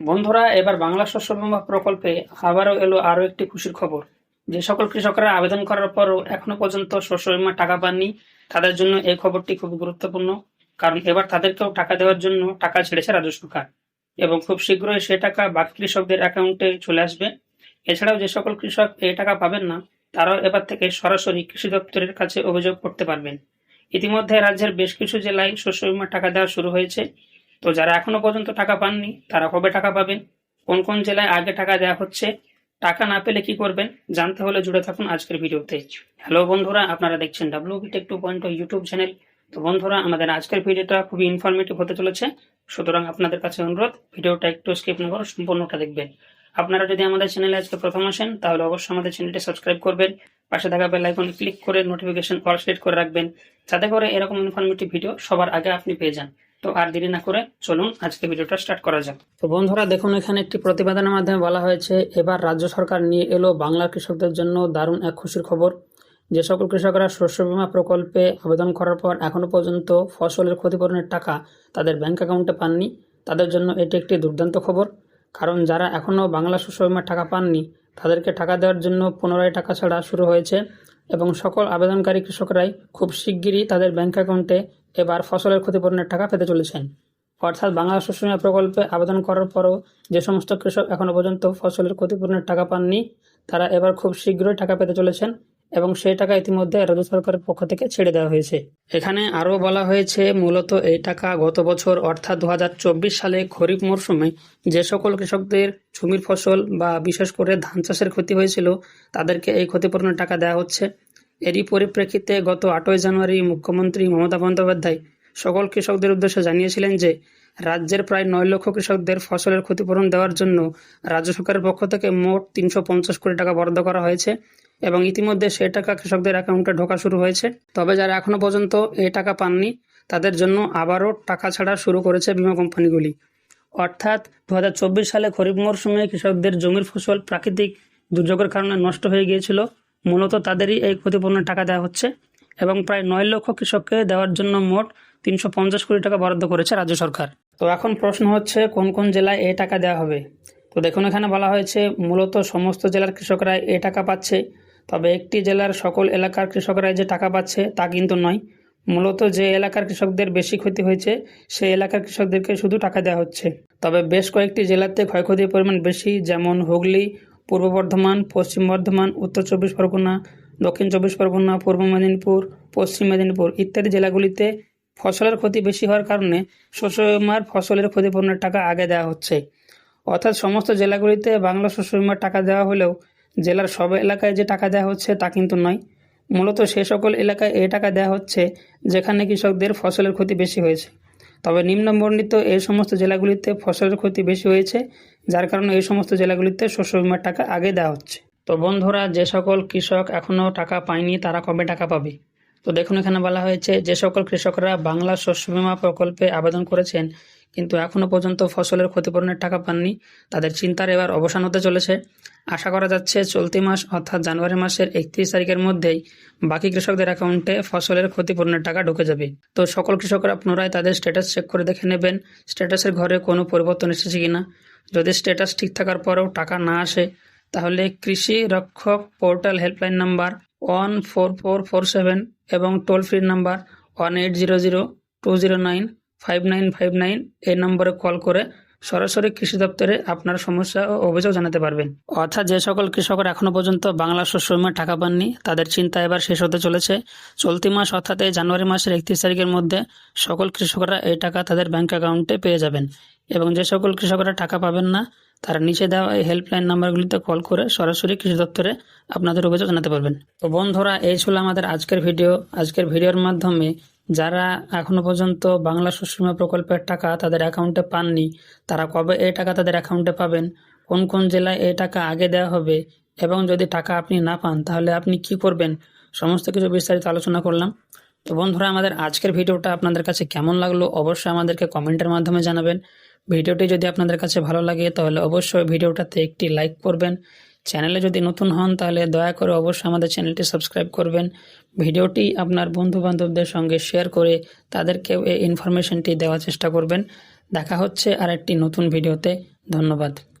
বন্ধুরা, এবার বাংলা শস্য বীমা প্রকল্পে আবারও এলো আরও একটি খুশির খবর। যে সকল কৃষকরা আবেদন করার পরও এখনও পর্যন্ত শস্য বীমা টাকা পাননি, তাদের জন্য এই খবরটি খুব গুরুত্বপূর্ণ, কারণ এবার তাদেরকেও টাকা দেওয়ার জন্য টাকা ছেড়েছে রাজ্য সরকার এবং খুব শীঘ্রই সে টাকা বাকি কৃষকদের অ্যাকাউন্টে চলে আসবে। এছাড়াও যে সকল কৃষক এই টাকা পাবেন না, তারাও এবার থেকে সরাসরি কৃষি দপ্তরের কাছে অভিযোগ করতে পারবেন। ইতিমধ্যে রাজ্যের বেশ কিছু জেলায় শস্য বীমার টাকা দেওয়া শুরু হয়েছে। তো যারা এখনও পর্যন্ত টাকা পাননি, তারা কবে টাকা পাবেন? কোন কোন জেলায় আগে টাকা দেওয়া হচ্ছে? টাকা না পেলে কি করবেন? জানতে হলে জুড়ে থাকুন আজকের ভিডিওতে। হ্যালো বন্ধুরা, আপনারা দেখছেন W BTech two point YouTube channel তো বন্ধুরা, আমাদের আজকের ভিডিওটা খুবই ইনফরমেটিভ হতে চলেছে। সুতরাং আপনাদের কাছে অনুরোধ, ভিডিওটা একটু স্কিপ না করে সম্পূর্ণটা দেখবেন। আপনারা যদি আমাদের চ্যানেলে আজকে প্রথম আসেন, তাহলে অবশ্যই আমাদের চ্যানেলটি সাবস্ক্রাইব করবেন। পাশে থাকা বেল আইকনে ক্লিক করে নোটিফিকেশন অল সেট করে রাখবেন। যাতে করে এরকম ইনফরমেটিভ ভিডিও সবার আগে আপনি পেয়ে যান। তো আর দেরি না করে চলুন আজকে ভিডিওটা স্টার্ট করা যাক। তো বন্ধুরা, দেখুন, এখানে একটি প্রতিবেদনের মাধ্যমে বলা হয়েছে, এবার রাজ্য সরকার নিয়ে এলো বাংলার কৃষকদের জন্য দারুণ এক খুশির খবর। যে সকল কৃষকরা শস্য বীমা প্রকল্পে আবেদন করার পর এখনও পর্যন্ত ফসলের ক্ষতিপূরণের টাকা তাদের ব্যাংক অ্যাকাউন্টে পাননি। তাদের জন্য এটি একটি দুর্দান্ত খবর। কারণ যারা এখনও বাংলা শস্য বীমার টাকা পাননি, তাদেরকে টাকা দেওয়ার জন্য পুনরায় টাকা ছাড়া শুরু হয়েছে এবং সকল আবেদনকারী কৃষকরাই খুব শিগগিরই তাদের ব্যাংক অ্যাকাউন্টে এবার ফসলের ক্ষতিপূরণের টাকা পেতে চলেছেন। অর্থাৎ বাংলা বীমা প্রকল্পে আবেদন করার পরও যে সমস্ত কৃষক এখনও পর্যন্ত ফসলের ক্ষতিপূরণের টাকা পাননি, তারা এবার খুব শীঘ্রই টাকা পেতে চলেছেন এবং সেই টাকা ইতিমধ্যে রাজ্য সরকারের পক্ষ থেকে ছেড়ে দেওয়া হয়েছে। এখানে আরও বলা হয়েছে, মূলত এই টাকা গত বছর, অর্থাৎ দু হাজার চব্বিশ সালে খরিফ মরশুমে যে সকল কৃষকদের জমির ফসল বা বিশেষ করে ধান চাষের ক্ষতি হয়েছিল, তাদেরকে এই ক্ষতিপূরণের টাকা দেওয়া হচ্ছে। এরই পরিপ্রেক্ষিতে গত আটই জানুয়ারি মুখ্যমন্ত্রী মমতা বন্দ্যোপাধ্যায় সকল কৃষকদের উদ্দেশ্যে জানিয়েছিলেন যে, রাজ্যের প্রায় নয় লক্ষ কৃষকদের ফসলের ক্ষতিপূরণ দেওয়ার জন্য রাজ্য সরকারের পক্ষ থেকে মোট তিনশো পঞ্চাশ কোটি টাকা বরাদ্দ করা হয়েছে এবং ইতিমধ্যে সে টাকা কৃষকদের অ্যাকাউন্টে ঢোকা শুরু হয়েছে। তবে যারা এখনও পর্যন্ত এই টাকা পাননি, তাদের জন্য আবারও টাকা ছাড়া শুরু করেছে বিমা কোম্পানিগুলি। অর্থাৎ দু হাজার চব্বিশ সালে খরিফ মরশুমে কৃষকদের জমির ফসল প্রাকৃতিক দুর্যোগের কারণে নষ্ট হয়ে গিয়েছিল। মূলত তাদেরই এই ক্ষতিপূরণের টাকা দেওয়া হচ্ছে এবং প্রায় নয় লক্ষ কৃষককে দেওয়ার জন্য মোট তিনশো পঞ্চাশ কোটি টাকা বরাদ্দ করেছে রাজ্য সরকার। তো এখন প্রশ্ন হচ্ছে, কোন কোন জেলায় এই টাকা দেওয়া হবে? তো দেখুন, এখানে বলা হয়েছে, মূলত সমস্ত জেলার কৃষকরা এই টাকা পাচ্ছে, তবে একটি জেলার সকল এলাকার কৃষকরা যে টাকা পাচ্ছে তা কিন্তু নয়। মূলত যে এলাকার কৃষকদের বেশি ক্ষতি হয়েছে, সেই এলাকার কৃষকদেরকে শুধু টাকা দেওয়া হচ্ছে। তবে বেশ কয়েকটি জেলাতে ক্ষয়ক্ষতির পরিমাণ বেশি, যেমন হুগলি পূর্ব বর্ধমান, পশ্চিম বর্ধমান, উত্তর চব্বিশ পরগনা, দক্ষিণ চব্বিশ পরগনা, পূর্ব মেদিনীপুর, পশ্চিম মেদিনীপুর ইত্যাদি জেলাগুলিতে ফসলের ক্ষতি বেশি হওয়ার কারণে শস্য বিমার ফসলের ক্ষতিপূরণের টাকা আগে দেওয়া হচ্ছে। অর্থাৎ সমস্ত জেলাগুলিতে বাংলা শস্য বিমার টাকা দেওয়া হলেও জেলার সব এলাকায় যে টাকা দেওয়া হচ্ছে তা কিন্তু নয়। মূলত সে সকল এলাকায় এই টাকা দেওয়া হচ্ছে যেখানে কৃষকদের ফসলের ক্ষতি বেশি হয়েছে। তবে নিম্নবর্ণিত এই সমস্ত জেলাগুলিতে ফসলের ক্ষতি বেশি হয়েছে, যার কারণে এই সমস্ত জেলাগুলিতে শস্য বিমার টাকা আগে দেওয়া হচ্ছে। তো বন্ধুরা, যে সকল কৃষক এখনও টাকা পায়নি, তারা কবে টাকা পাবে? তো দেখুন, এখানে বলা হয়েছে, যে সকল কৃষকরা বাংলা শস্য বিমা প্রকল্পে আবেদন করেছেন, কিন্তু এখনও পর্যন্ত ফসলের ক্ষতিপূরণের টাকা পাননি। তাদের চিন্তার এবার অবসান হতে চলেছে। আশা করা যাচ্ছে চলতি মাস অর্থাৎ জানুয়ারি মাসের একত্রিশ তারিখের মধ্যেই বাকি কৃষকদের অ্যাকাউন্টে ফসলের ক্ষতিপূরণের টাকা ঢুকে যাবে। তো সকল কৃষকরা পুনরায় তাদের স্ট্যাটাস চেক করে দেখে নেবেন স্ট্যাটাসের ঘরে কোনো পরিবর্তন এসেছে কিনা। যদি স্ট্যাটাস ঠিক থাকার পরেও টাকা না আসে, তাহলে Krishi Rakshak portal helpline number one four four four seven এবং toll free number one eight zero zero two zero nine five nine five nine এই নম্বরে কল করে সরাসরি কৃষি দপ্তরে আপনার সমস্যা ও অভিযোগ জানাতে পারবেন। অর্থাৎ যে সকল কৃষকরা এখনও পর্যন্ত বাংলা শস্য বিমার টাকা পাননি, তাদের চিন্তা এবার শেষ হতে চলেছে। চলতি মাস অর্থাৎ এই জানুয়ারি মাসের একত্রিশ তারিখের মধ্যে সকল কৃষকরা এই টাকা তাদের ব্যাংক অ্যাকাউন্টে পেয়ে যাবেন। এবং যে সকল কৃষকরা টাকা পাবেন না, তারা নিচে দেওয়া এই হেল্পলাইন নাম্বারগুলিতে কল করে সরাসরি কৃষি দপ্তরে আপনাদের অভিযোগ জানাতে পারবেন। তো বন্ধুরা, এই ছিল আমাদের আজকের ভিডিও। আজকের ভিডিওর মাধ্যমে যারা এখনও পর্যন্ত বাংলা শস্য প্রকল্পের টাকা তাদের অ্যাকাউন্টে পাননি, তারা কবে এই টাকা তাদের অ্যাকাউন্টে পাবেন? কোন কোন জেলায় এই টাকা আগে দেওয়া হবে? এবং যদি টাকা আপনি না পান, তাহলে আপনি কি করবেন? সমস্ত কিছু বিস্তারিত আলোচনা করলাম। তো বন্ধুরা, আমাদের আজকের ভিডিওটা আপনাদের কাছে কেমন লাগল অবশ্যই আমাদেরকে কমেন্টের মাধ্যমে জানাবেন। ভিডিওটি যদি আপনাদের কাছে ভালো লাগে, তাহলে অবশ্যই ভিডিওটাতে একটি লাইক করবেন। চ্যানেলে যদি নতুন হন, তাহলে দয়া করে অবশ্যই আমাদের চ্যানেলটি সাবস্ক্রাইব করবেন। ভিডিওটি আপনার বন্ধুবান্ধবদের সঙ্গে শেয়ার করে তাদেরকেও এই ইনফরমেশনটি দেওয়ার চেষ্টা করবেন। দেখা হচ্ছে আর একটি নতুন ভিডিওতে। ধন্যবাদ।